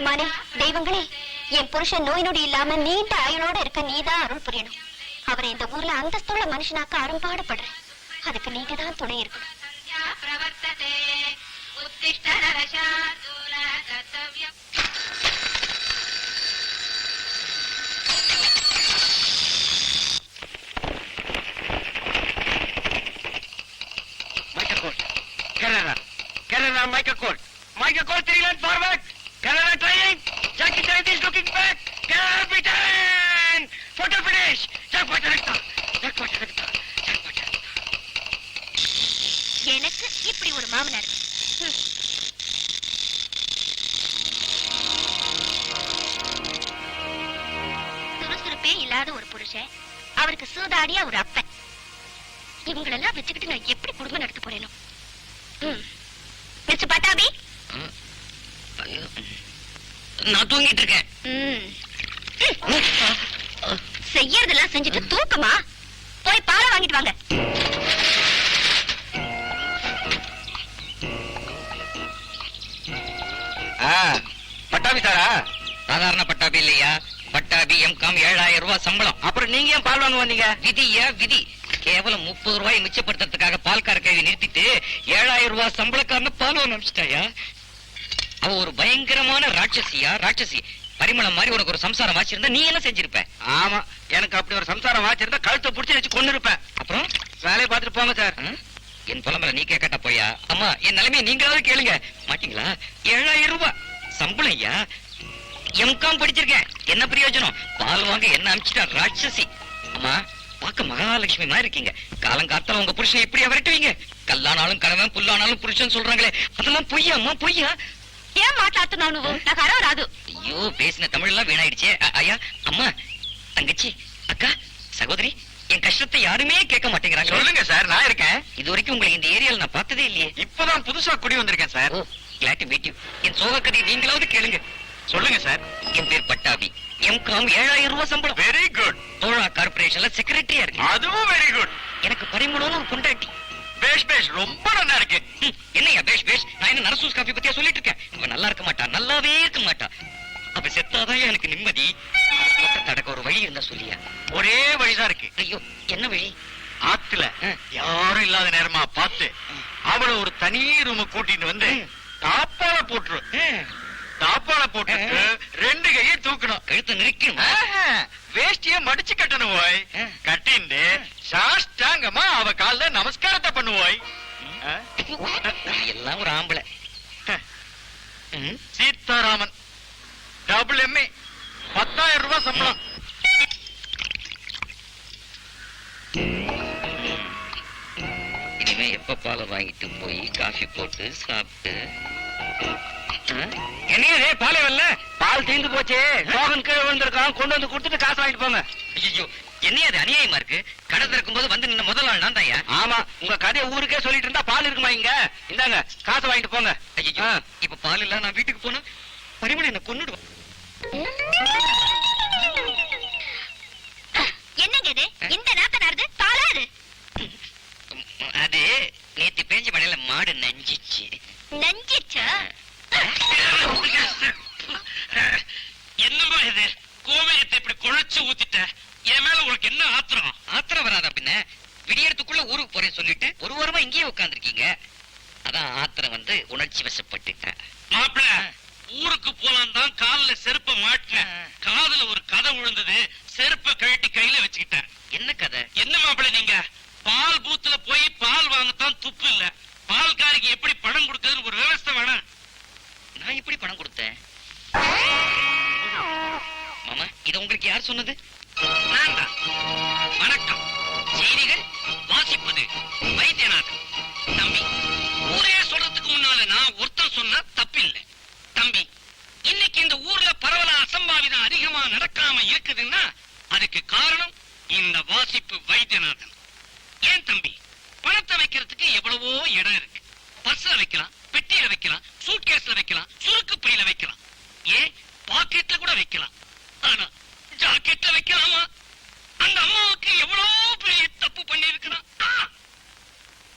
பெருமானே தெய்வங்களே என் புருஷன் நோய் இல்லாம நீண்ட ஆயுளோட இருக்க நீதான் அருள் புரியணும். அவர் இந்த ஊர்ல அந்தஸ்துள்ள மனுஷனாக்க அரும்பாடுபடுறேன். அதுக்கு நீங்க தான் துணை இருக்கணும். Kerala, Kerala, Michael Court. Michael Court, Sri trying. Is looking back. Captain! Photo finish. Jackpot எடுத்தா. Jackpot எடுத்தா. Jackpot எடுத்தா. எனக்கு இப்படி ஒரு மாமனார் சுறுசுறுப்பே இல்லாத ஒரு புருஷன் அவருக்கு சூதாடியா ஒரு அப்பன் இவங்களெல்லாம் வச்சுக்கிட்டு நான் எப்படி குடும்பம் நடத்த போறேனோ ம். மிஸ்டர் பட்டாபி ஐயோ. நான் தூங்கிட்டு இருக்கேன். ம். செய்யறதெல்லாம் செஞ்சுட்டு தூக்கமா போய் பாலை வாங்கிட்டு வாங்க. ஆ, பட்டாபி சாரா? சாதாரண பட்டாபி இல்லையா? பட்டாபி எம்காம் ஏழாயிரம் ரூபாய் சம்பளம். அப்புறம் நீங்க ஏன் பால் வாங்க வந்தீங்க? விதியா விதி. கேவலம் முப்பது ரூபாய் மிச்சப்படுத்துறதுக்காக பால்கார கைதி நிறுத்திட்டு ஏழாயிரம் ரூபாய் சம்பளக்காரன பால் வாங்க அனுப்பிச்சிட்டாயா? அவ ஒரு பயங்கரமான ராட்சசியா? ராட்சசி பரிமளம் மாதிரி உனக்கு ஒரு சம்சாரம் வாச்சிருந்தா நீ என்ன செஞ்சிருப்ப? ஆமா எனக்கு அப்படி ஒரு சம்சாரம் வாச்சிருந்தா கழுத்தை புடிச்சு வச்சு கொண்டு இருப்பேன் அப்புறம்? வேலையை பார்த்துட்டு போங்க சார்? என் புலம்பல நீ கேட்கட்டா போயா? அம்மா என் நிலைமையை நீங்களாவது கேளுங்க. மாட்டீங்களா? ஏழாயிரம் ரூபாய். சம்பளம் ஐயா. எம்காம் படிச்சிருக்கேன். என்ன பிரயோஜனம்? பால் வாங்க என்ன அனுப்பிச்சிட்டா ராட்சசி? அம்மா பார்க்க மகாலட்சுமி மாதிரி இருக்கீங்க. காலங்காத்தால உங்க புருஷன் இப்படி விரட்டுவீங்க கல்லானாலும் கணவன் புல்லானாலும் புருஷன் சொல்றாங்களே. அதெல்லாம் பொய்யா அம்மா பொய்யா? ఏం మాట్లాడుతున్నావు నువ్వు నాకు అరవ రాదు ஐயோ பேசின தமிழ் எல்லாம் வீணாயிடுச்சே அ- ஐயா அம்மா தங்கச்சி அக்கா சகோதரி என் கஷ்டத்தை யாருமே கேட்க மாட்டேங்கிறாங்க சொல்லுங்க சார் நான் இருக்கேன் இது வரைக்கும் உங்களை இந்த ஏரியால நான் பார்த்ததே இல்லையே இப்பதான் புதுசா குடி வந்திருக்கேன் sir oh glad to meet you என் சோக கதையை நீங்களாவது கேளுங்க சொல்லுங்க சார் என் பேர் பட்டாபி எம்காம் ஏழாயிரம் ரூபாய் சம்பளம் வெரி குட் தோழா கார்பரேஷன்ல செக்ரட்டரியா இருக்கு அதுவும் வெரி குட் எனக்கு பரிமளம்னு ஒரு பொண்டாட்டி பேஷ் பேஷ். ரொம்ப நல்லா இருக்கு. ம், என்னய்யா பேஷ் பேஷ்? நான் என்ன நரசூஸ் காஃபி பத்தியா சொல்லிட்டு இருக்கேன்? அவ நல்லா இருக்க மாட்டா நல்லாவே இருக்க மாட்டா. அப்ப செத்தாதான் எனக்கு நிம்மதி. தடக்க ஒரு வழி இருந்தா சொல்லியா? ஒரே வழிதான் இருக்கு. ஐயோ என்ன வழி? ஆத்துல. யாரும் இல்லாத நேரமா பார்த்து அவளை ஒரு தனி ரூம் கூட்டிட்டு வந்து. தாப்பால போட்டுரு. தாப்பால போட்டுட்டு ஆ. ரெண்டு கையை தூக்கணும். கழுத்தை நெரிக்கணும் வேஷ்டிய மடிச்சு கட்டணும் ஆ. கட்டிண்டு சாஷ்டாங்கமா அவ கால்ல நமஸ்காரத்தை பண்ணுவோய்? எல்லாம் ஒரு ஆம்பளை. சீதாராமன். டபுள் எம்ஏ பத்தாயிரம் ரூபாய் சம்பளம். இனிமே எப்ப பாலை வாங்கிட்டு போய் காஃபி போட்டு சாப்பிட்டு? என்னையே பாலே வரல? பால் தீந்து போச்சு. மோகன் கீழே விழுந்திருக்கான். கொண்டு வந்து கொடுத்துட்டு காசு வாங்கிட்டு போங்க. ஐயோ என்னைய அது அநியாயமா இருக்கு? கடை திறக்கும் போது வந்து நின்ன முதல் நாள் நான் தான்யா ஆமா உங்க கதையை ஊருக்கே சொல்லிட்டு இருந்தா பால் இருக்குமா இங்க? இந்தாங்க காசு வாங்கிட்டு போங்க. ஐயோ. இப்ப பால் இல்ல நான் வீட்டுக்கு போனா பரிமளம் என்ன கொன்னுடுவான். என்னங்க இது? இந்த நாத்த நாருது பாலா இது அது நேத்து பேஞ்ச மழையில மாடு நஞ்சிச்சு. நஞ்சிச்சா என்னம்மா இது கோமியத்தை இப்படி குழைச்சு ஊத்திட்ட என் மேல உனக்கு என்ன ஆத்திரம்? ஆத்திரம் வராதா பின்ன? விடியறதுக்குள்ள ஊருக்கு போறேன்னு சொல்லிட்டு ஒரு வாரமா இங்கேயே உட்கார்ந்திருக்கீங்க. அதான் ஆத்திரம் வந்து உணர்ச்சி வசப்பட்டுட்டேன். மாப்பிள ஊருக்கு போலாம் தான் கால்ல செருப்ப மாட்டினேன். காதுல ஒரு கதை விழுந்தது. செருப்ப கழட்டி கையில வச்சுக்கிட்டேன். என்ன கதை? என்ன மாப்பிள நீங்க? பால் பூத்துல போய் பால் வாங்கத்தான் துப்பு இல்ல. பால்காரிக்கு எப்படி பணம் கொடுக்கறதுன்னு ஒரு விவசாய வேணாம். நான் எப்படி பணம் கொடுத்தேன்? ஆமா இத உங்களுக்கு யார் சொன்னது? நான் தான். வணக்கம். செய்திகள் வாசிப்பது வைத்தியநாதன். தம்பி ஊரே சொல்றதுக்கு முன்னால நான் ஒருத்தர் சொன்னா தப்பில்லை. தம்பி இன்னைக்கு இந்த ஊர்ல பரவல அசம்பாவிதம் அதிகமா நடக்காம இருக்குதுன்னா அதுக்கு காரணம் இந்த வாசிப்பு வைத்தியநாதன். ஏன் தம்பி? பணத்தை வைக்கிறதுக்கு எவ்வளவோ இடம் இருக்கு. பர்ஸ்ல வைக்கலாம் பெட்டியில வைக்கலாம் சூட்கேஸ்ல வைக்கலாம் சுருக்கு பையில வைக்கலாம். ஏன்? பாக்கெட்ல கூட வைக்கலாம். ஆனா ஜாக்கெட்ல வைக்கலாமா? அந்த அம்மாவுக்கு எவ்வளவு பெரிய தப்பு பண்ணி இருக்கிறான்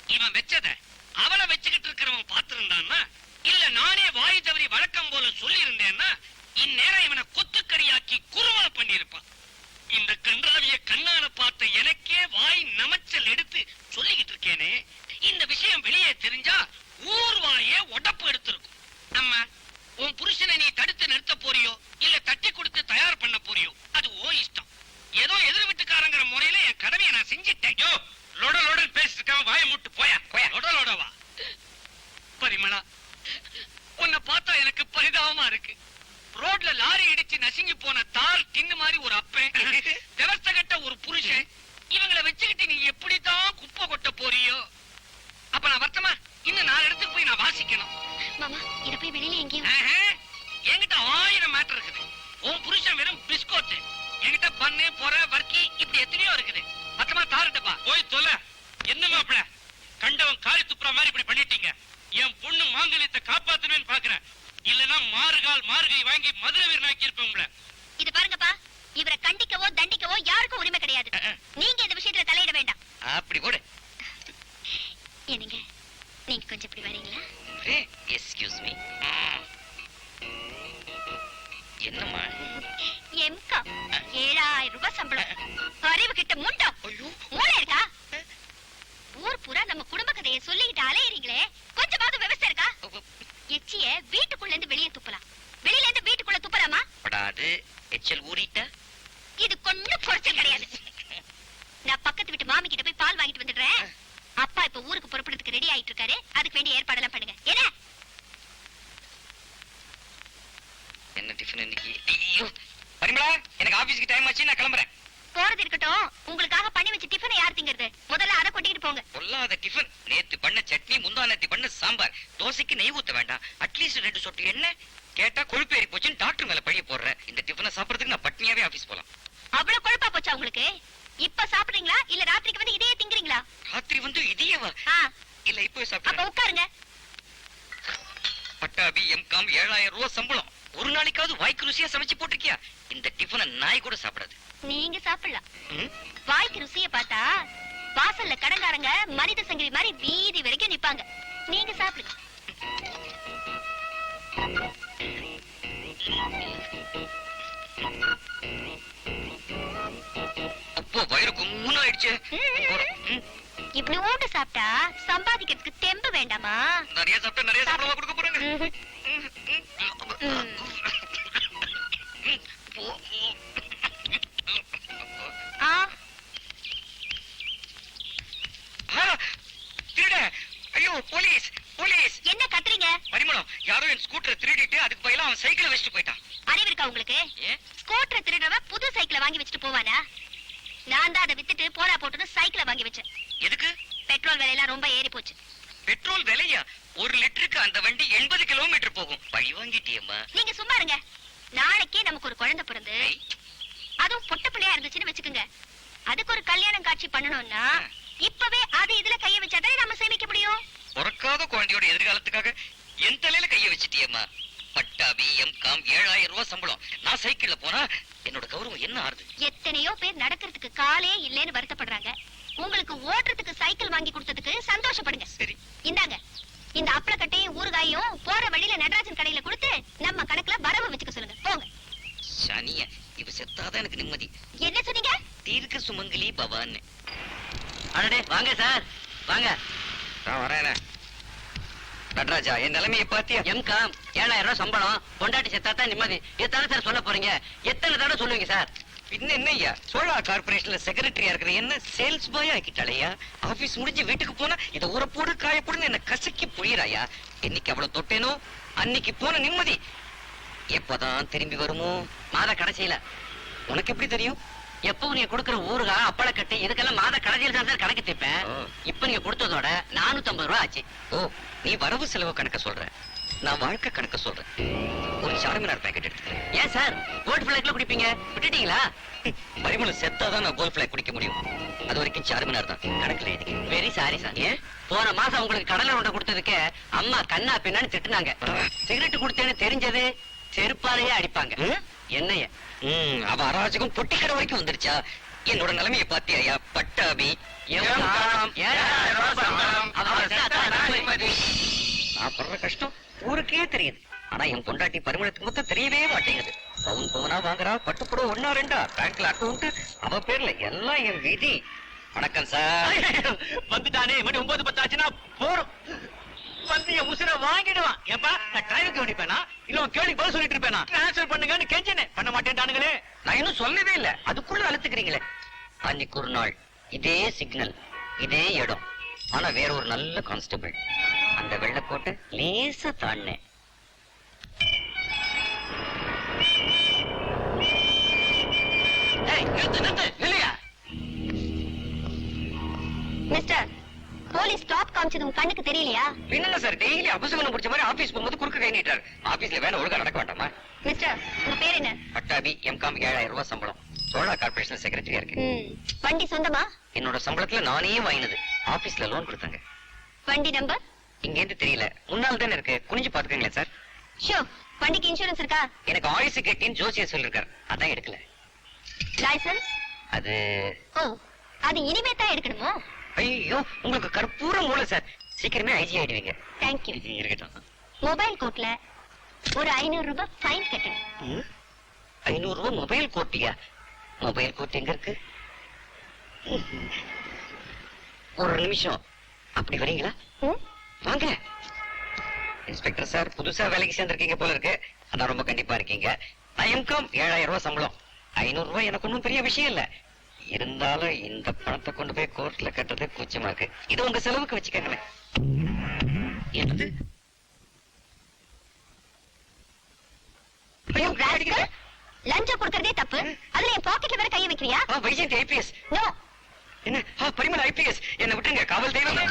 இவன் வச்சத அவளை வச்சுக்கிட்டு இருக்கிறவன் பார்த்திருந்தான்னா இல்ல நானே வாய் தவறி வழக்கம் போல சொல்லி இருந்தேன்னா இந்நேரம் இவனை கொத்துக்கறியாக்கி குறுவலை பண்ணியிருப்பான். இந்த கன்றாவிய கண்ணால பார்த்த எனக்கே வாய் நமச்சல் எடுத்து சொல்லிக்கிட்டு இருக்கேனே இந்த விஷயம் வெளியே தெரிஞ்சா ஊர் வாயே உடப்பு எடுத்திருக்கும். நம்ம மாறுகால் மார்கை வாங்கி மதுரை வீரனாக்கி இருப்பேன் உங்களை. இது பாருங்கப்பா இவரை கண்டிக்கவோ தண்டிக்கவோ யாருக்கும் உரிமை கிடையாது. நீங்க இந்த விஷயத்துல தலையிட வேண்டாம். அப்படி போடு. என்னங்க? நீங்க கொஞ்சம் இப்படி வரீங்களா? Excuse me. என்னம்மா? எம்கா ஏழாயிரம் ரூபாய் சம்பளம். அறிவு கிட்ட முண்டம். மூளை இருக்கா? ஊர் பூரா நம்ம குடும்ப கதையை சொல்லிக்கிட்டு அலையறீங்களே. எச்சிய வீட்டுக்குள்ள இருந்து வெளியே துப்பலாம். வெளியில இருந்து வீட்டுக்குள்ள துப்பலாமா? படாது எச்சல் ஊறிட்ட? இது கொஞ்சம் குறைச்சல் கிடையாது. நான் பக்கத்து வீட்டு மாமி கிட்ட போய் பால் வாங்கிட்டு வந்துடுறேன். அப்பா இப்ப ஊருக்கு புறப்படுறதுக்கு ரெடி ஆயிட்டு இருக்காரு அதுக்கு வேண்டிய ஏற்பாடெல்லாம் பண்ணுங்க. என்ன? என்ன டிஃபன் இன்னைக்கு? ஐயோ பரிமளா எனக்கு ஆபீஸ்க்கு டைம் ஆச்சு நான் கிளம்புறேன். போறது இருக்கட்டும். உங்களுக்காக பண்ணி வச்ச டிஃபனை யார் திங்கிறது? முதல்ல அதை கொட்டிட்டு போங்க. பொல்லாத டிஃபன் நேத்து பண்ண சட்னி முந்தா நேத்து பண்ண சாம்பார். தோசைக்கு நெய் ஊத்த வேண்டாம். அட்லீஸ்ட் ரெண்டு சொட்டு எண்ணெய். கேட்டா கொழுப்பு ஏறி போச்சுன்னு டாக்டர் மேல பழிய போடுறேன் இந்த டிஃபனை சாப்பிடறதுக்கு நான் பட்னியாவே ஆபீஸ் போலாம். அவ்வளவு கொழுப்பா போச்சா உங்களுக்கு? இப்ப சாப்பிடுறீங்களா? இல்ல ராத்திரிக்கு வந்து இதையே திங்குறீங்களா? ராத்திரி வந்து இதையேவா இல்ல இப்போ சாப்பிடுறேன். உட்காருங்க. பட்டாபி எம்காம் ஏழாயிரம் ரூபாய் சம்பளம். ஒரு நாளைக்காவது வாய்க்கு ருசியா சமைச்சு போட்டிருக்கியா? இந்த டிஃபனை நாய் கூட சாப்பிடாது. நீங்க சாப்பிடலாம்? வாய்க்கு ருசிய பார்த்தா வாசல்ல கடங்காரங்க மனித சங்கிலி மாதிரி வீதி வரைக்கும் நிப்பாங்க. நீங்க சாப்பிடுங்க அப்போ வயிறு கும்முன்னு ஆயிடுச்சு. இப்படி ஊட்ட சாப்பிட்டா சம்பாதிக்கிறதுக்கு தெம்பு வேண்டாமா? நிறைய சாப்பிட்டா நிறைய சாப்பிடவா கொடுக்க போறாங்க. Police police. என்ன கத்துறீங்க? பரிமளம் யாரோ என் ஸ்கூட்டரை திருடிட்டு அதுக்கு பதிலா அவன் சைக்கிளை வச்சுட்டு போயிட்டான். அறிவு இருக்கா உங்களுக்கு? ஸ்கூட்டர் திருடவன் புது சைக்கிளை வாங்கி வச்சுட்டு போவானா நான் தான் அதை வித்துட்டு போடா போட்டுன்னு சைக்கிளை வாங்கி வச்சேன். எதுக்கு? பெட்ரோல் விலையெல்லாம் ரொம்ப ஏறி போச்சு. பெட்ரோல் விலையா? ஒரு லிட்டருக்கு அந்த வண்டி எண்பது கிலோமீட்டர் போகும். பழி வாங்கிட்டியம்மா. நீங்க சும்மா இருங்க. நாளைக்கே நமக்கு ஒரு குழந்தை பிறந்து அதுவும் பொட்ட பிள்ளையா இருந்துச்சுன்னு வச்சுக்கோங்க. அதுக்கு ஒரு கல்யாணம் காட்சி பண்ணணும்னா இப்பவே அது இதுல கைய வச்சாதான் நம்ம சேமிக்க முடியும். பிறக்காத குழந்தையோட எதிர்காலத்துக்காக என் தலையில கைய வச்சிட்டியம்மா? பட்டாபி எம் காம் ஏழாயிரம் ரூபாய் சம்பளம். நான் சைக்கிள்ல போனா என்னோட கௌரவம் என்ன ஆறுது? எத்தனையோ பேர் நடக்கிறதுக்கு காலே இல்லைன்னு வருத்தப்படுறாங்க. உங்களுக்கு ஓட்டுறதுக்கு சைக்கிள் வாங்கி கொடுத்ததுக்கு சந்தோஷப்படுங்க. சரி. இந்தாங்க. இந்த அப்பளக்கட்டையும் ஊறுகாயும் போற வழியில நடராஜன் கடையில கொடுத்து நம்ம கணக்குல வரவு வச்சுக்க சொல்லுங்க. போங்க. சனிய இவ செத்தாதான் எனக்கு நிம்மதி. என்ன சொன்னீங்க? தீர்க்க சுமங்கலி பவான்னு. அடடே வாங்க சார். வாங்க. நான் வரேன். நடராஜா என் நிலைமையை பாத்தியா எம்காம் ஏழாயிரம் ரூபாய் சம்பளம். பொண்டாட்டி செத்தாத்தான் நிம்மதி. இதுதானே சார் சொல்ல போறீங்க? எத்தனை தடவை சொல்லுவீங்க சார்? பின்ன என்னய்யா சோழா கார்பரேஷன்ல செக்ரட்டரியா இருக்கிற என்ன சேல்ஸ் பாய் ஆக்கிட்டாளையா ஆபீஸ் முடிஞ்சு வீட்டுக்கு போனா இத உரப்போடு காயப்போடுன்னு என்ன கசக்கி புழியறாயா என்னைக்கு அவ்வளவு தொட்டேனோ அன்னைக்கு போன நிம்மதி. எப்பதான் திரும்பி வருமோ? மாத கடைசியில. உனக்கு எப்படி தெரியும்? எப்பவும் நீங்க கொடுக்குற ஊறுகா அப்பளக்கட்டு இதுக்கெல்லாம் மாத கடைசியில தான் சார் கணக்கு தைப்பேன். இப்ப நீங்க கொடுத்ததோட நானூத்தி ஐம்பது ரூபாய் ஆச்சு. ஓ நீ வரவு செலவு கணக்க சொல்ற. நான் வாழ்க்கை கணக்க சொல்றேன். ஒரு சார்மினார் பேக்கெட் எடுத்துக்கிறேன். ஏன் சார்? கோல்ட் பிளாக்ல குடிப்பீங்க? விட்டுட்டீங்களா? பரிமளம் செத்தாதான் நான் கோல் பிளாக் குடிக்க முடியும். அது வரைக்கும் சார்மினார் தான். கணக்குல எழுதிக்க. வெரி சாரி சார் ஏன்? போன மாசம் உங்களுக்கு கடலை உண்டை கொடுத்ததுக்கு அம்மா கண்ணா பின்னான்னு திட்டுனாங்க. சிகரெட் கொடுத்தேன்னு தெரிஞ்சது? செருப்பாலேயே அடிப்பாங்க? என்னைய? அவ அராஜகம் பொட்டிக்கடை வரைக்கும் வந்துருச்சா? என்னோட நிலைமையை பாத்தியாயா பட்டாபி. நான் படுற கஷ்டம் ஊருக்கே தெரியுது. ஆனா என் பொண்டாட்டி பரிமளத்துக்கு மொத்தம் தெரியவே மாட்டேங்குது. பவுன் பவுனா வாங்குறா பட்டுப்புடம் ஒன்னா ரெண்டா? பேங்க்ல அக்கௌண்ட் அவ பேர்ல எல்லாம் என் விதி. வணக்கம் சார். வந்துட்டானே மணி ஒன்பது பத்து ஆச்சுன்னா போறோம். வந்து என் உசுரை வாங்கிடுவான். ஏப்பா நான் டைமுக்கு கவனிப்பேனா இல்ல உன் கேள்வி பதில் சொல்லிட்டு இருப்பேனா? ட்ரான்ஸ்ஃபர் பண்ணுங்கன்னு கெஞ்சினே பண்ண மாட்டேன்டானுங்களே நான் இன்னும் சொல்லவே இல்ல. அதுக்குள்ள அழுத்துக்கிறீங்களே. அன்னைக்கு ஒரு நாள் இதே சிக்னல் இதே இடம். ஆனா வேற ஒரு நல்ல கான்ஸ்டபிள் அந்த வெள்ளக்கோட்டை லேசா தாண்டினேன். காமிச்சது உங்க கண்ணுக்கு தெரியலையா? என்னங்க சார் டெய்லி அபசகுணம் பிடிச்ச மாதிரி ஆபீஸ் போகும்போது குறுக்க கை நீட்டார். ஆபீஸ்ல வேலை ஒழுங்கா நடக்க வேண்டாமா மிஸ்டர் உங்க பேர் என்ன? பட்டாபி எம்காம் ஏழாயிரம் ரூபாய் சம்பளம். சோழா கார்பரேஷன் செக்ரட்டரியா இருக்கு வண்டி சொந்தமா? என்னோட சம்பளத்துல நானே வாங்கினது. ஆபீஸ்ல லோன் கொடுத்தாங்க. வண்டி நம்பர் இங்க இருந்து தெரியல. முன்னால் தானே இருக்கு. குனிஞ்சு பாத்துக்கங்களேன் சார். ஷோ வண்டிக்கு இன்சூரன்ஸ் இருக்கா? எனக்கு ஆயுசு கட்டின்னு ஜோசியர் சொல்லிருக்காரு. அதான் எடுக்கல. லைசென்ஸ் அது ஓ அது இனிமே தான் எடுக்கணுமோ? ஐயோ உங்களுக்கு கற்பூர மூளை சார் சீக்கிரமே ஐஜி ஆயிடுவீங்க. தேங்க்யூ இருக்கட்டும். மொபைல் கோர்ட்ல ஒரு ஐநூறு ரூபாய் ஃபைன் கட்டணும். ஐநூறு ரூபாய் மொபைல் கோட்டியா மொபைல் கோட் எங்க இருக்கு? ஒரு நிமிஷம். அப்படி வரீங்களா? வாங்க. இன்ஸ்பெக்டர் சார் புதுசா வேலைக்கு சேர்ந்திருக்கீங்க போல இருக்கு. அதான் ரொம்ப கண்டிப்பா இருக்கீங்க. நான் எம்காம் ஏழாயிரம் ரூபாய் சம்பளம். ஐநூறு ரூபாய் எனக்கு ஒன்றும் பெரிய விஷயம் இல்ல. இருந்தாலும் இந்த பணத்தை கொண்டு போய் கோர்ட்ல கட்டுறது கூச்சமா இருக்கு. இது உங்க செலவுக்கு வச்சுக்கோங்களேன். என்னது. லஞ்சம் கொடுக்கறதே தப்பு. அதுல என் பாக்கெட்ல வேற கைய வைக்கிறியா? வைஜெயந்தி ஐபிஎஸ் என்ன? பரிமள ஐபிஎஸ் என்ன விட்டுருங்க காவல் தெய்வமே.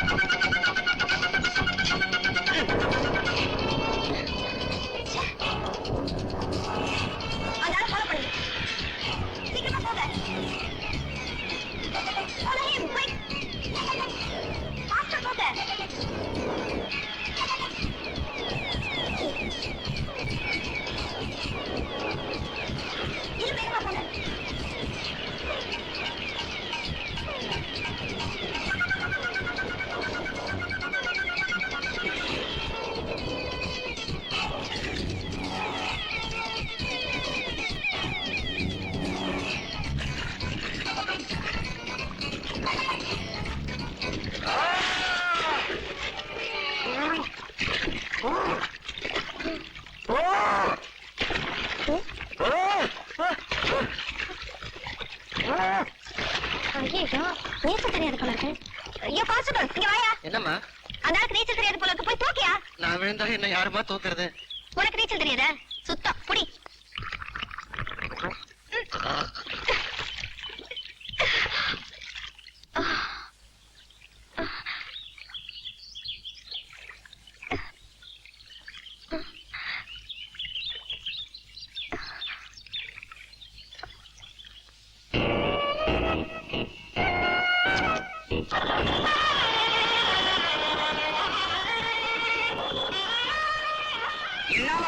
நீச்சல் தெரியாது போல இருக்கு ஐயோ கான்ஸ்டபிள் இங்க வாயா. என்னம்மா? அந்த ஆளுக்கு நீச்சல் தெரியாது போல இருக்கு போய் தூக்கியா? நான் விழுந்தா என்ன யாருமா தூக்குறது? உனக்கு நீச்சல் தெரியாதா?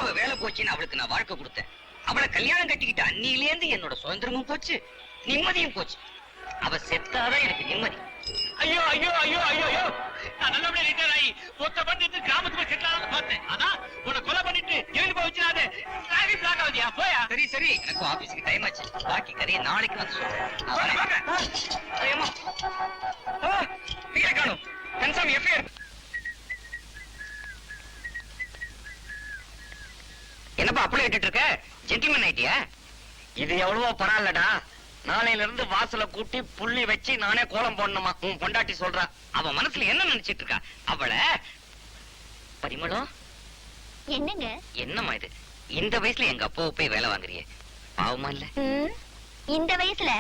அவ வேலை போச்சுன்னு அவளுக்கு நான் வாழ்க்கை கொடுத்தேன். அவளை கல்யாணம் கட்டிக்கிட்ட அன்னியிலேருந்து என்னோட சுதந்திரமும் போச்சு நிம்மதியும் போச்சு. அவ செத்தாதான் எனக்கு நிம்மதி. ஐயோ ஐயோ ஐயோ ஐயோ ஐயோ. நான் நல்லபடியா ரிட்டையர் ஆகி ஒத்த பண்ணிட்டு கிராமத்துக்கு செட்டில் ஆகணும்னு பார்த்தேன். ஆனா உன்னை கொலை பண்ணிட்டு ஜெயிலுக்கு போய் வச்சிடாத. டிராபிக் பிளாக் ஆகுதியா? போயா? சரி சரி. எனக்கு ஆபீஸ்க்கு டைம் ஆச்சு. பாக்கி கதையை நாளைக்கு வந்து சொல்றேன். ஐயம்மா. வீரை காணோம்? கன்சாமி எஃப்ஐஆர் என்னப்பா அப்படி விட்டுட்டு இருக்க? ஜென்டில்மேன் ஆயிட்டியா இது எவ்வளவோ பரவாயில்லடா. நாளையில இருந்து வாசல கூட்டி புள்ளி வச்சு நானே கோலம் போடணுமா? உன் பொண்டாட்டி சொல்றா. அவ மனசுல என்ன நினைச்சிட்டு இருக்கா? அவளை பரிமளம் என்னங்க? என்னம்மா இது? இந்த வயசுல எங்க அப்பாவை போய் வேலை வாங்குறியே? பாவமா இல்ல? இந்த வயசுல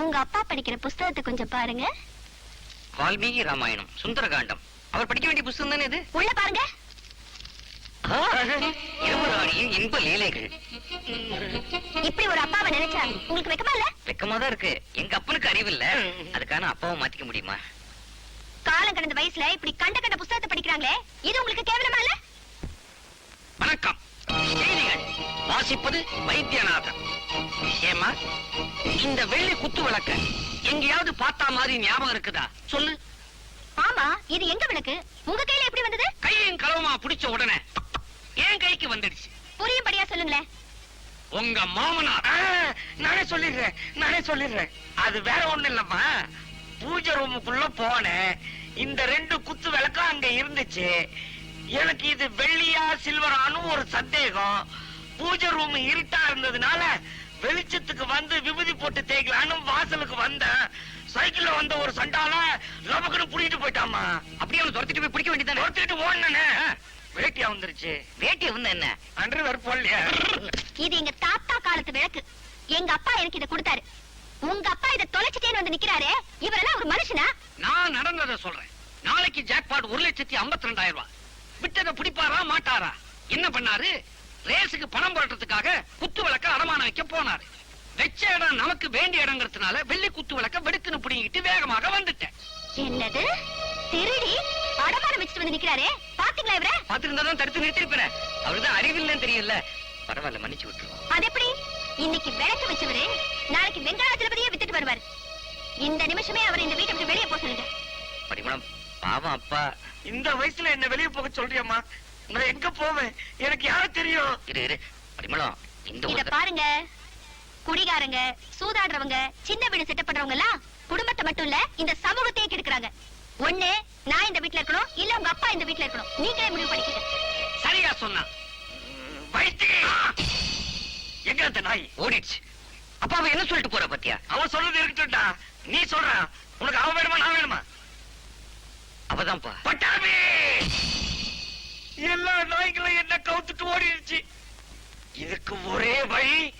உங்க அப்பா படிக்கிற புஸ்தகத்தை கொஞ்சம் பாருங்க. வால்மீகி ராமாயணம் சுந்தரகாண்டம். அவர் படிக்க வேண்டிய புஸ்தகம் தானே இது? உள்ள பாருங்க. இருமராணியின் இன்ப லீலைகள். இப்படி ஒரு அப்பாவை நினைச்சா உங்களுக்கு வெக்கமா இல்ல? வெக்கமா தான் இருக்கு. எங்க அப்பனுக்கு அறிவு இல்ல. அதுக்கான அப்பாவை மாத்திக்க முடியுமா? காலம் கடந்த வயசுல இப்படி கண்ட கண்ட புஸ்தகத்தை படிக்கிறாங்களே இது உங்களுக்கு கேவலமா இல்ல? வணக்கம். செய்திகள். வாசிப்பது வைத்தியநாதன். ஏமா இந்த வெள்ளி குத்து விளக்க எங்கேயாவது பார்த்தா மாதிரி ஞாபகம் இருக்குதா? சொல்லு. ஆமா இது எங்க விளக்கு? உங்க கையில எப்படி வந்தது? கையும் களவுமா பிடிச்ச உடனே என் கைக்கு வந்துடுச்சு. புரியும்படியா சொல்லுங்களேன். உங்க மாமனார். ஆ, நானே சொல்லிடுறேன் நானே சொல்லிடுறேன். அது வேற ஒண்ணு இல்லம்மா. பூஜை ரூமுக்குள்ள போனேன். இந்த ரெண்டு குத்து விளக்கம் அங்க இருந்துச்சு. எனக்கு இது வெள்ளியா சில்வரான்னு ஒரு சந்தேகம். பூஜை ரூம் இருட்டா இருந்ததுனால வெளிச்சத்துக்கு வந்து விபூதி போட்டு தேய்க்கலான்னு வாசலுக்கு வந்தேன். சைக்கிள்ல வந்த ஒரு சண்டால லபக்குன்னு புடிக்கிட்டு போயிட்டாமா அப்படியே அவனை துரத்திட்டு போய் பிடிக்க வேண்டியதானே ஒருத்திட்டு ஓடுனே வேட்டியா வந்துருச்சு. வேட்டி வந்து என்ன? வேற போடலையா இது எங்க தாத்தா காலத்து விளக்கு. எங்க அப்பா எனக்கு இதை கொடுத்தாரு. உங்க அப்பா இதை தொலைச்சிட்டேன்னு வந்து நிக்கிறாரே இவரெல்லாம் ஒரு மனுஷனா? நான் நடந்ததை சொல்றேன். நாளைக்கு ஜாக்பாட் ஒரு லட்சத்தி ஐம்பத்தி ரெண்டாயிரம் ரூபாய். விட்டதை பிடிப்பாரா மாட்டாரா? என்ன பண்ணாரு? ரேஸுக்கு பணம் புரட்டுறதுக்காக குத்து விளக்க அடமானம் வைக்க போனாரு. வெச்ச இடம் நமக்கு வேண்டிய இடங்கிறதுனால வெள்ளி குத்து விளக்க வெடுக்குன்னு பிடிங்கிட்டு வேகமாக வந்துட்டேன். என்னது? திருடி அடமானம் வச்சுட்டு வந்து நிக்கிறாரே. பாத்தீங்களா இவர? பாத்துருந்தா தான் தடுத்து நிறுத்திருப்பேன் அவருதான் அறிவில்லைன்னு தெரியல பரவாயில்ல மன்னிச்சு விட்டுருவோம். அது எப்படி இன்னைக்கு விளக்கு வச்சவரு நாளைக்கு வெங்கடாச்சலபதியே வித்துட்டு வருவார். இந்த நிமிஷமே அவர் இந்த வீட்டை விட்டு வெளியே போக சொல்லுங்க. பரிமளம் பாவம் அப்பா. இந்த வயசுல என்ன வெளிய போக சொல்றியம்மா. நான் எங்க போவேன்? எனக்கு யார தெரியும்? இரு இரு. பரிமளம் இந்த இத ஒரு பாருங்க. குடிகாரங்க சூதாடுறவங்க சின்ன வீடு செட்டப் பண்றவங்க எல்லாம் குடும்பத்தை மட்டும் இல்ல இந்த சமூகத்தையே கெடுக்குறாங்க. ஒண்ணு நான் இந்த வீட்ல இருக்கணும் இல்ல உங்க அப்பா இந்த வீட்ல இருக்கணும். நீங்களே முடிவு பண்ணிக்கங்க சரியா சொன்னா. எங்க அந்த நாய்? ஓடிடுச்சு. அப்பா அவ என்ன சொல்லிட்டு போற பத்தியா? அவன் சொல்றது இருக்கட்டும்டா. நீ சொல்ற. உனக்கு அவன் வேணுமா நான் வேணுமா? அவதான்ப்பா. பட்டாபி! எல்லா நாய்களும் என்ன கவுத்துட்டு ஓடிடுச்சு. இதுக்கு ஒரே வழி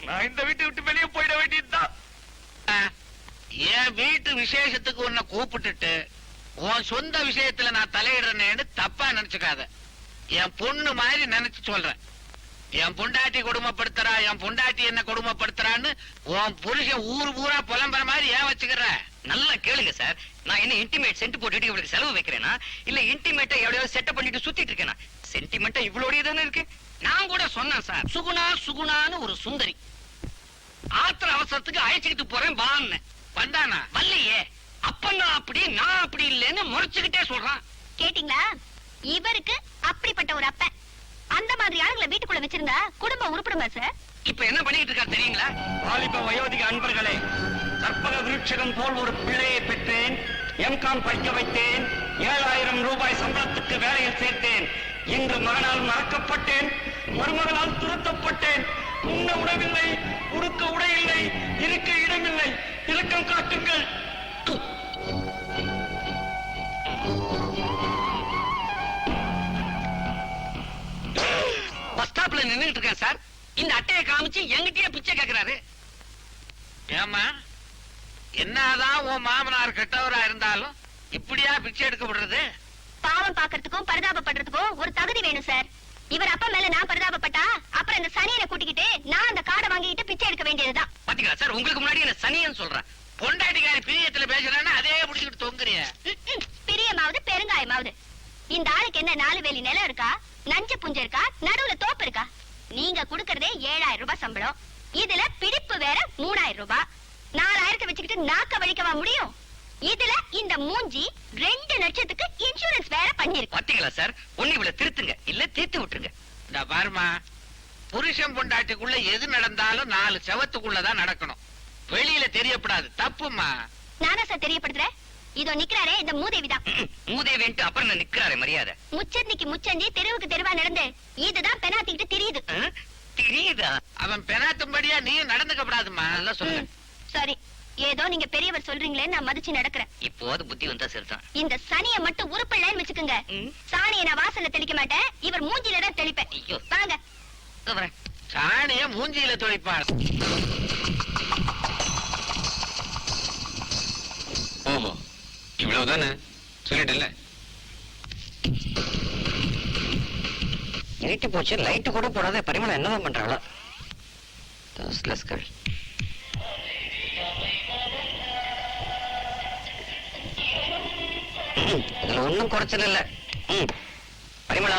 நான் இந்த வீட்டை விட்டு வெளியே போயிட வேண்டியதுதான். என் வீட்டு விசேஷத்துக்கு உன்னை கூப்பிட்டுட்டு உன் சொந்த விஷயத்துல நான் தலையிடுறேன்னு தப்பா நினைச்சுக்காத. என் பொண்ணு மாதிரி நினைச்சு சொல்றேன். என் பொண்டாட்டி கொடுமைப்படுத்துறா என் பொண்டாட்டி என்ன கொடுமைப்படுத்துறான்னு உன் புருஷன் ஊர் ஊரா புலம்புற மாதிரி ஏன் வச்சுக்கிற? நல்லா கேளுங்க சார். நான் என்ன இன்டிமேட் சென்ட் போட்டுட்டு இவளுக்கு செலவு வைக்கிறேனா? இல்ல இன்டிமேட்டை எவ்வளவு செட்டப் பண்ணிட்டு சுத்திட்டு இருக்கேனா? சென்டிமெண்டா இவ்வளோடைய தானே இருக்கு? நான் கூட சொன்னேன் சார். சுகுணா சுகுணான்னு ஒரு சுந்தரி. ஆத்திர அவசரத்துக்கு அழைச்சிக்கிட்டு போறேன் வான்னு. வந்தானா? வல்லையே அப்ப நான் அப்படி நான் அப்படி இல்லைன்னு முறைச்சுக்கிட்டே சொல்றான். கேட்டீங்களா? இவருக்கு அப்படிப்பட்ட ஒரு அப்பன் அந்த மாதிரி ஆளுங்களை வீட்டுக்குள்ள வச்சிருந்தா குடும்பம் உருப்படுமா சார் இப்ப என்ன பண்ணிட்டு இருக்கா தெரியுங்களா? வாலிப வயோதிக அன்பர்களே கற்பக விருட்சகம் போல் ஒரு பிள்ளையை பெற்றேன் எம்காம் படிக்க வைத்தேன் ஏழாயிரம் ரூபாய் சம்பளத்துக்கு வேலையில் சேர்த்தேன் இன்று மகனால் மறக்கப்பட்டேன் மருமகளால் துரத்தப்பட்டேன் உண்ண உணவில்லை உடுக்க உடை இல்லை இருக்க இடமில்லை இலக்கம் காட்டுங்கள். பஸ் ஸ்டாப்ல நின்னுட்டு இருக்கேன் சார். இந்த அட்டையை காமிச்சு எங்கிட்டயே பிச்சை கேக்குறாரு. ஏமா என்னதான் உன் மாமனார் கெட்டவரா இருந்தாலும் இப்படியா பிச்சை எடுக்க விடுறது பாவம் பாக்குறதுக்கும் பரிதாபப்படுறதுக்கும் ஒரு தகுதி வேணும் சார். இவர் அப்பா மேல நான் பரிதாபப்பட்டா அப்புறம் இந்த சனியனை கூட்டிக்கிட்டு நான் அந்த காடை வாங்கிட்டு பிச்சை எடுக்க வேண்டியதுதான். பாத்தீங்களா சார்? உங்களுக்கு முன்னாடி என்ன சனியன்னு சொல்றேன். பொண்டாட்டிக்காரி பிரியத்துல பேசுறான்னு அதே பிடிச்சிக்கிட்டு தொங்குறிய. பிரியமாவது பெருங்காயமாவது. இந்த ஆளுக்கு என்ன நாலு வேலி நிலம் இருக்கா? நஞ்சு புஞ்ச இருக்கா? நடுவுல தோப்பு இருக்கா? நீங்க குடுக்கறதே ஏழாயிரம் ரூபாய் சம்பளம். இதுல பிடிப்பு வேற மூணாயிரம் ரூபாய். நாலாயிரத்தை வச்சுக்கிட்டு நாக்க வலிக்கவா முடியும்? இதுல இந்த மூஞ்சி ரெண்டு லட்சத்துக்கு இன்சூரன்ஸ் வேற பண்ணிருக்கு. பாத்தீங்களா சார் ஒண்ணு இவ்வளவு திருத்துங்க. இல்ல தீர்த்து விட்டுருங்க. இந்த பாருமா புருஷன் பொண்டாட்டிக்குள்ள எது நடந்தாலும் நாலு செவத்துக்குள்ளதான் நடக்கணும். வெளியில தெரியப்படாது. தப்புமா? நானா சார் தெரியப்படுத்துறேன் இதோ நிக்கிறாரே இந்த மூதேவிதான் மூதேவின்ட்டு அப்புறம் நான் நிக்கிறாரு மரியாதை. முச்சந்திக்கு முச்சந்தி தெருவுக்கு தெருவா நடந்து. இதுதான் பெனாத்திக்கிட்டு தெரியுது? தெரியுதா? அவன் பெனாத்தும்படியா நீயும் நடந்துக்கப்படாதுமா நல்லா சொல்லுங்க. சரி. ஏதோ நீங்க பெரியவர் சொல்றீங்களேன்னு நான் மதிச்சு நடக்கிறேன். இப்போது புத்தி வந்தா சரிதான். இந்த சனிய மட்டும் உருப்பிடலன்னு வச்சுக்கோங்க. சாணியை நான் வாசல்ல தெளிக்க மாட்டேன். இவர் மூஞ்சில தான் தெளிப்பேன். ஐயோ. வாங்க. சாணிய மூஞ்சியில தொழிப்பாள் ஓஹோ. இவ்வளவுதானே? சொல்லிட்டல இருட்டி போச்சு லைட் கூட போடாத பரிமளம் என்னதான் பண்றாளோ இதுல ஒன்னும் குறைச்சல் இல்ல. பரிமளா பரிமளா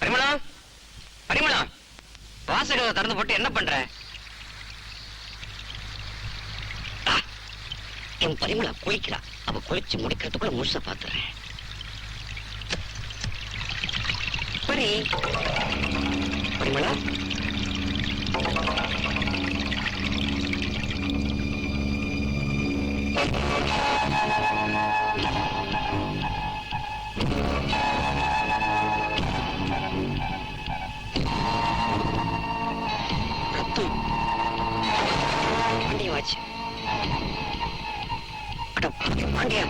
பரிமளா. பரிமளம் வாசகத்தை திறந்து போட்டு என்ன பண்ற? என் பரிமளா குளிக்கிறா. அவ குளிச்சு முடிக்கிறதுக்குள்ள முழுச பாத்துறேன். பரி. பரிமளா? Thank you. பாண்டியா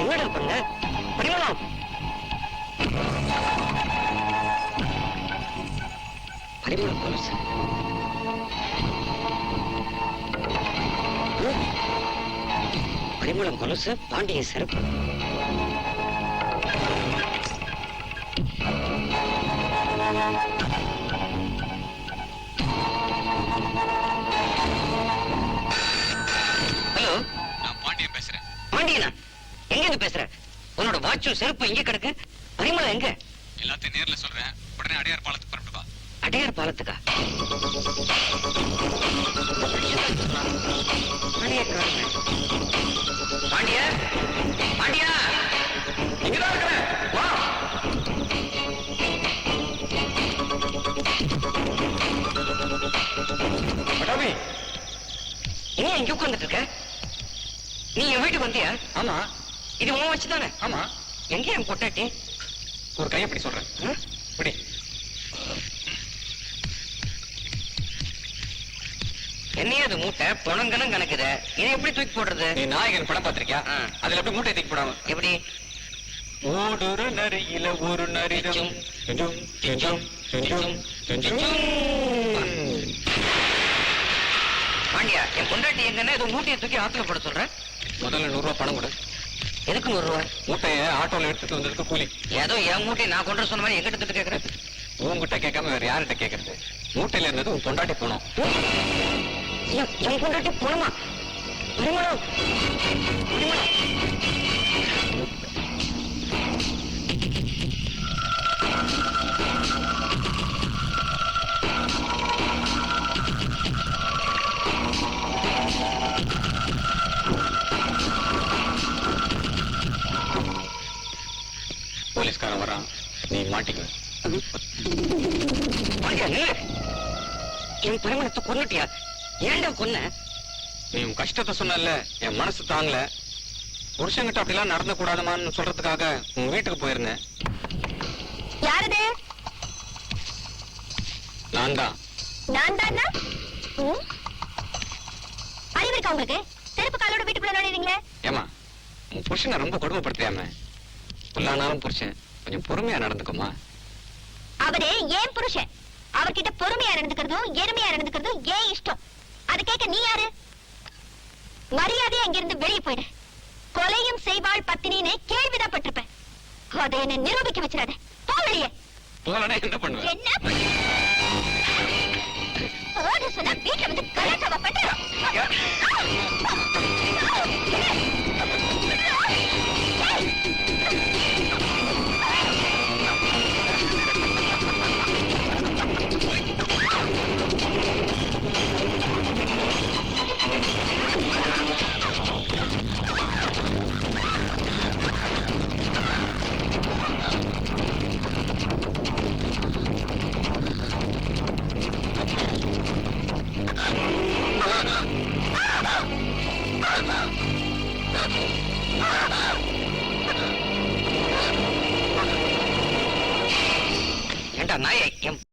என்னடா பண்ண? பரிமளம் பரிமளம் கொலுசு பரிமளம் கொலுசு பாண்டிய சிறப்பு you. வாட்சும் செருப்பு எங்க கிடக்கு. பரிமளம் எங்க? எல்லாத்தையும் நேர்ல சொல்றேன். உடனே அடையார் பாலத்துக்கு புறப்பட்டு வா அடையார் பாலத்துக்கா பாண்டிய. பாண்டியா? இங்கதான் இருக்கிறேன் வா. ஏன் இங்க உட்கார்ந்துட்டு இருக்க? நீ என் வீட்டுக்கு வந்தியா? ஆமா. இது உன் வச்சு தானே ஆமா. எங்க என் பொட்டாட்டி ஒரு கையை இப்படி சொல்றேன்? இப்படி. என்னையா அது மூட்டை பொணங்கனம் கணக்குத. இதை எப்படி தூக்கி போடுறது? நீ நாயகன் படம் பார்த்திருக்கியா. அதுல எப்படி மூட்டை தூக்கி போடாம? எப்படி? ஓடொரு நரியில ஒரு செஞ்சும். பாண்டியா என் பொண்டாட்டி எங்கன்னா ஏதோ மூட்டையை தூக்கி ஆத்துல போட சொல்ற? முதல்ல நூறு ரூபாய் பணம் கொடு. எதுக்கு நூறு ரூபாய்? மூட்டைய ஆட்டோல எடுத்துட்டு வந்ததுக்கு கூலி. ஏதோ என் மூட்டையை நான் கொண்டு சொன்ன மாதிரி எங்கிட்ட திட்டு கேக்குறேன் உங்ககிட்ட கேட்காம வேற யார்கிட்ட கேக்குறது? மூட்டையில இருந்தது உன் பொண்டாட்டி போனோம் என் என் பொண்டாட்டி போனமா நில்லு என் பரிமளத்தை கொன்னுட்டியா? ஏன்டா கொன்ன? நீ உன் கஷ்டத்தை சொன்னல என் மனசு தாங்கல. புருஷன்கிட்ட அப்படிலாம் நடந்த கூடாதுமான்னு சொல்றதுக்காக உன் வீட்டுக்கு போயிருந்தேன். யாரது? நான் தான். நான் தானா? அறிவு இருக்கா உங்களுக்கு? செருப்பு காலோட வீட்டுக்குள்ள நுழைறீங்களே ஏமா உன் புருஷனை ரொம்ப கொடுமைப்படுத்தியாம? புல்லானாலும் புருஷன் கொஞ்சம் பொறுமையா நடந்துக்குமா அவரே ஏன் புருஷன்? அவர்கிட்ட பொறுமையா நடந்துக்கிறதும் எருமையா நடந்துக்கிறதும் ஏன் இஷ்டம். அது கேட்க நீ யாரு? மரியாதையா அங்கிருந்து வெளியே போயிடு. கொலையும் செய்வாள் பத்தினின்னு கேள்விதான் பட்டிருப்பேன் அதை என்ன நிரூபிக்க வச்சிடாத. போ வெளியே. போகலன்னா என்ன பண்ணுவேன் என்ன